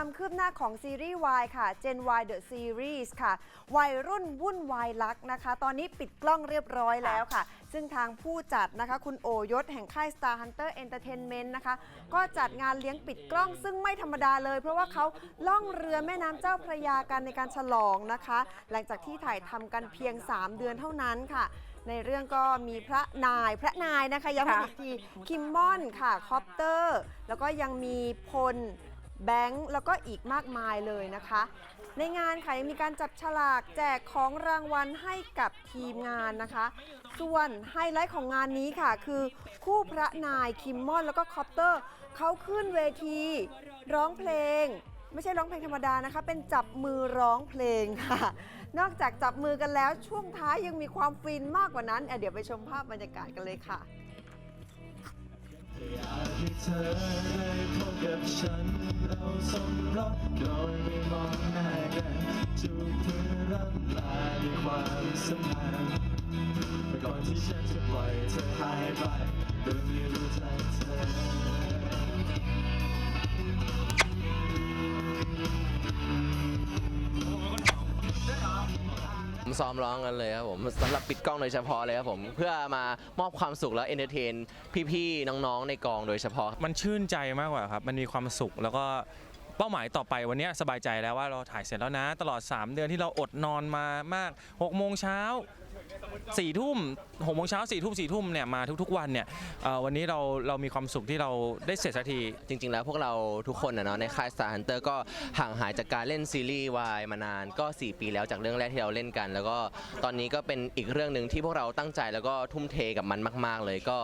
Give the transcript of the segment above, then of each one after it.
ความคืบหน้าของซีรีส์ Y ค่ะ Gen Y The Series ค่ะ วัยรุ่นวุ่นวายลักนะคะ ตอนนี้ปิดกล้องเรียบร้อยแล้วค่ะ ซึ่งทางผู้จัดนะคะ คุณโอยศแห่งค่าย Star Hunter Entertainment นะคะ ก็จัดงานเลี้ยงปิดกล้องซึ่งไม่ธรรมดาเลย เพราะว่าเขาล่องเรือแม่น้ำเจ้าพระยากันในการฉลองนะคะ หลังจากที่ถ่ายทำกันเพียง 3 เดือนเท่านั้นค่ะในเรื่องก็มีพระนายพระนายนะคะย้ำกันอีกทีคิมมอนค่ะคอปเตอร์ แล้วก็ยังมีพล แบงค์แล้วก็อีกมากมายเลยนะคะ ในงานค่ะยังมีการจับฉลากแจกของรางวัลให้กับทีมงานนะคะ ส่วนไฮไลท์ของงานนี้ค่ะ คือคู่พระนายคิมมอน แล้วก็คอปเตอร์เขาขึ้นเวที ร้องเพลง ไม่ใช่ร้องเพลงธรรมดานะคะ เป็นจับมือร้องเพลงค่ะ นอกจากจับมือกันแล้วช่วงท้ายยังมีความฟินมากกว่านั้นเดี๋ยวไปชมภาพบรรยากาศกันเลยค่ะอยากให้เธอได้พบกับฉัน สมรสโดยไม่มองหน้ากันจูบเพื่อรับลาด้วยความสัมพันธ์ก่อนที่ฉันจะปล่อยเธอหายไปโดยไม่รู้ทันเธอ ซ้อมร้องกันเลยครับผมสำหรับปิดกล้องโดยเฉพาะเลยครับผมเพื่อมามอบความสุขและเอนเตอร์เทนพี่ๆน้องๆในกองโดยเฉพาะ มันชื่นใจมากกว่าครับ มันมีความสุขแล้วก็เป้าหมายต่อไปวันนี้สบายใจแล้วว่าเราถ่ายเสร็จแล้วนะ ตลอด 3 เดือนที่เราอดนอนมามาก6โมงเช้า สี่ทุ่มหกโมงเช้าสี่ทุ่มสี่ทุ่มเนี่ยมาทุกๆวันเนี่ยเอ่อวันนี้เราเรามีความสุขที่เราได้เสร็จสักที จริง ๆ แล้วพวกเราทุกคนนะเนาะในค่าย Star Hunter ก็ห่างหายจากการเล่นซีรีส์วายมานานก็ 4 ปีแล้วจากเรื่องแรกที่เราเล่นกัน แล้วก็ตอนนี้ก็เป็นอีกเรื่องหนึ่งที่พวกเราตั้งใจแล้วก็ทุ่มเทกับมันมาก ๆ เลยก็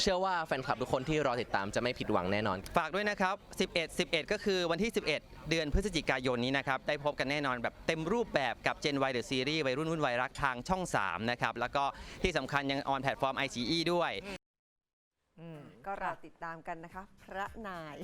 เชื่อว่าแฟนคลับทุกคนที่รอติดตามจะไม่ผิดหวังแน่นอน ฝากด้วยนะครับ 11 11 ก็คือวันที่ 11 เดือนพฤศจิกายนนี้นะครับ ได้พบกันแน่นอนแบบเต็มรูปแบบกับ Gen Y The Series วัยรุ่นวุ่นวายรักทางช่อง 3นะครับ แล้วก็ที่สำคัญยังออนแพลตฟอร์ม ICE ด้วยก็รอติดตามกันนะคะ พระนาย